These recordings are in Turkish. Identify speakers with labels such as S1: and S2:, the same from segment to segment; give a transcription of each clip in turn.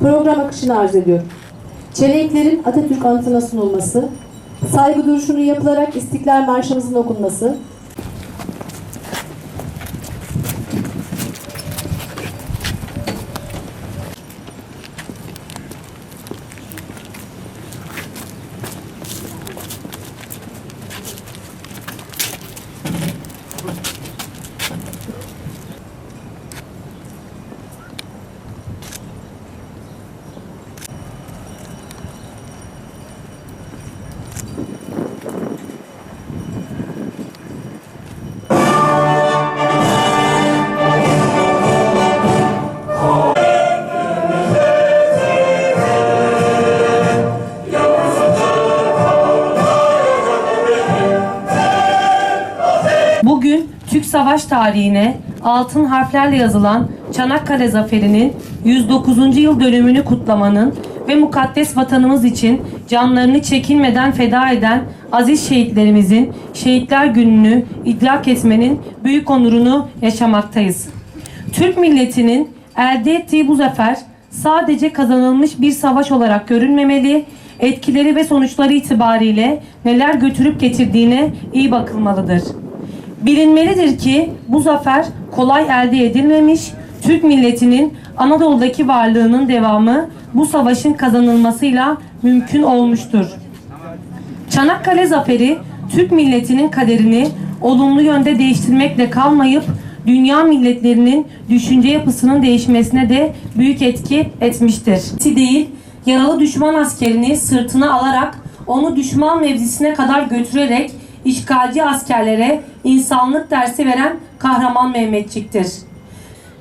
S1: program akışını arz ediyor. Çelenklerin Atatürk anıtına sunulması, saygı duruşunun yapılarak İstiklal Marşımızın okunması,
S2: Savaş tarihine altın harflerle yazılan Çanakkale Zaferi'nin 109. yıl dönümünü kutlamanın ve mukaddes vatanımız için canlarını çekinmeden feda eden aziz şehitlerimizin Şehitler Günü'nü idrak etmenin büyük onurunu yaşamaktayız. Türk milletinin elde ettiği bu zafer sadece kazanılmış bir savaş olarak görülmemeli, etkileri ve sonuçları itibariyle neler götürüp getirdiğine iyi bakılmalıdır. Bilinmelidir ki bu zafer kolay elde edilmemiş, Türk milletinin Anadolu'daki varlığının devamı bu savaşın kazanılmasıyla mümkün olmuştur. Çanakkale Zaferi Türk milletinin kaderini olumlu yönde değiştirmekle kalmayıp dünya milletlerinin düşünce yapısının değişmesine de büyük etki etmiştir. Değil, yaralı düşman askerini sırtına alarak onu düşman mevzisine kadar götürerek işgalci askerlere insanlık dersi veren kahraman Mehmetçik'tir.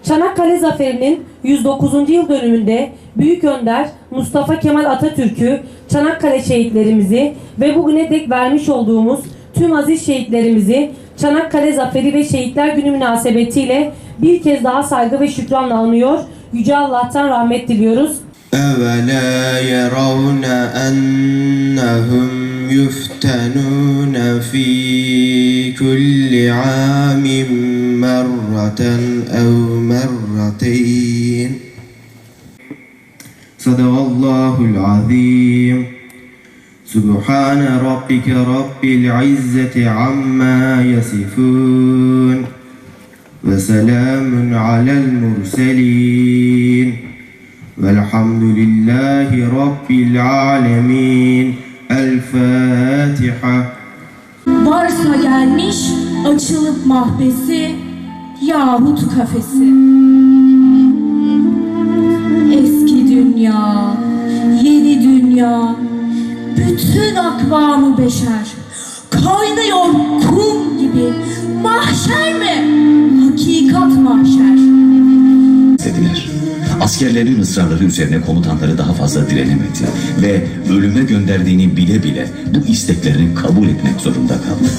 S2: Çanakkale Zaferi'nin 109. yıl dönümünde Büyük Önder Mustafa Kemal Atatürk'ü, Çanakkale şehitlerimizi ve bugüne dek vermiş olduğumuz tüm aziz şehitlerimizi Çanakkale Zaferi ve Şehitler Günü münasebetiyle bir kez daha saygı ve şükranla anıyor. Yüce Allah'tan rahmet diliyoruz.
S3: أولا يرون أنهم يفتنون في كل عام مرة أو مرتين. صدق الله العظيم. سبحان ربك رب العزة عما يصفون. وسلام على المرسلين. والحمد لله رب العالمين. El Fatiha
S4: Varsa gelmiş açılıp mahbesi yahut kafesi. Eski dünya, yeni dünya, bütün akvamı beşer. Kaynıyor kum gibi. Mahşer mi? Hakikat mahşer.
S5: Askerlerin ısrarları üzerine komutanları daha fazla direnemedi ve ölüme gönderdiğini bile bile bu isteklerini kabul etmek zorunda kaldı.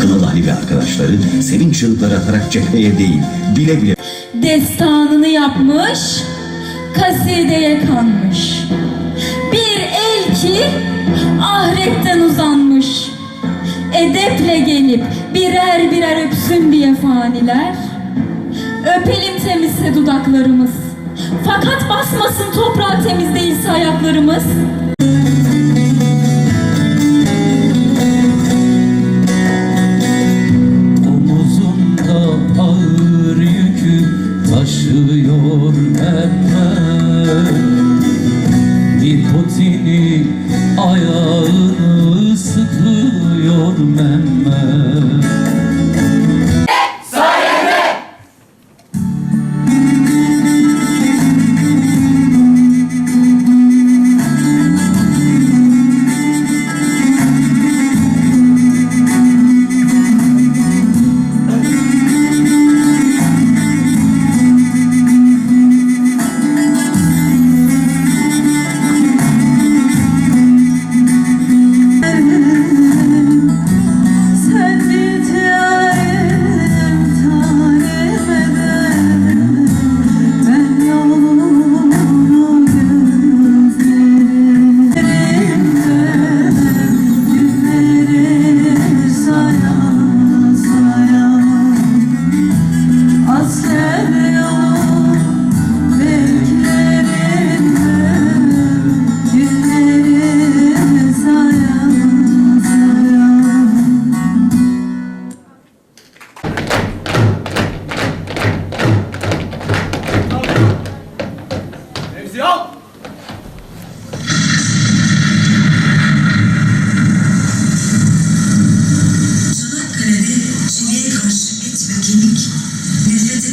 S5: Kınalı Ali ve arkadaşları sevinç çığlıkları atarak cepheye değil bile bile
S4: destanını yapmış, kasideye kanmış. Bir el ki ahiretten uzanmış. Edeple gelip birer birer öpsün diye faniler. Öpelim temizse dudaklarımız. Fakat basmasın toprağa temiz değilse ayaklarımız.
S6: Omuzunda ağır yükü taşıyor Mehmet Nikotini ayağını sıkıyor Mehmet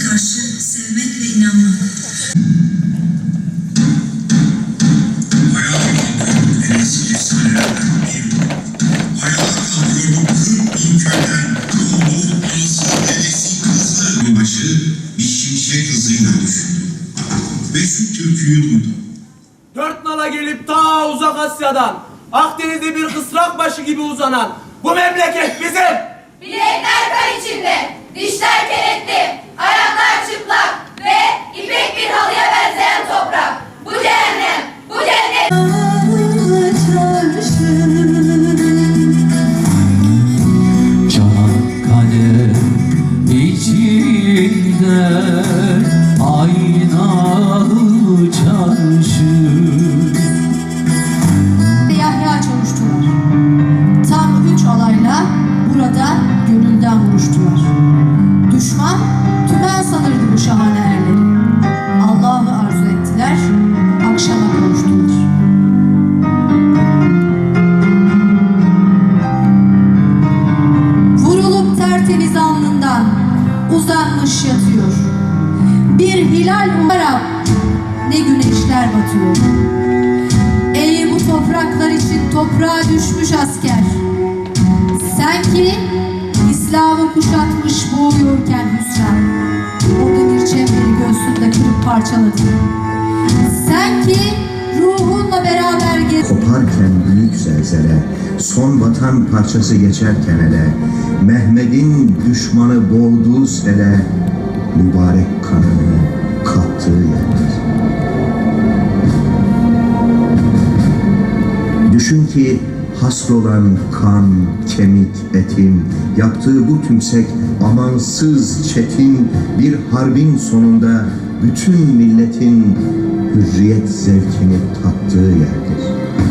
S4: karşı sevmek ve inanmak. bir şimşek hızıyla düşündü.
S7: Ve türküyü duydu.
S8: Dört nala gelip ta uzak Asya'dan, Akdeniz'de bir kısrak başı gibi uzanan bu memleket bizim.
S6: Bilekler içinde.
S9: Uzanmış yatıyor. Bir hilal uğrarak ne güneşler batıyor. Ey bu topraklar için toprağa düşmüş asker. Sen ki İslam'ı kuşatmış boğuyorken hüsran. O demir çemberi göğsünde kırıp parçaladın. Sen ki ruhunla beraber.
S10: Koparken büyük zelzele, son vatan parçası geçerken ele, Mehmet'in düşmanı boğduğu sele, mübarek kanını kattığı yerdir. Düşün ki hasrolan kan, kemik, etin, yaptığı bu tümsek amansız, çetin bir harbin sonunda bütün milletin hürriyet zevkini tattığı yerdir.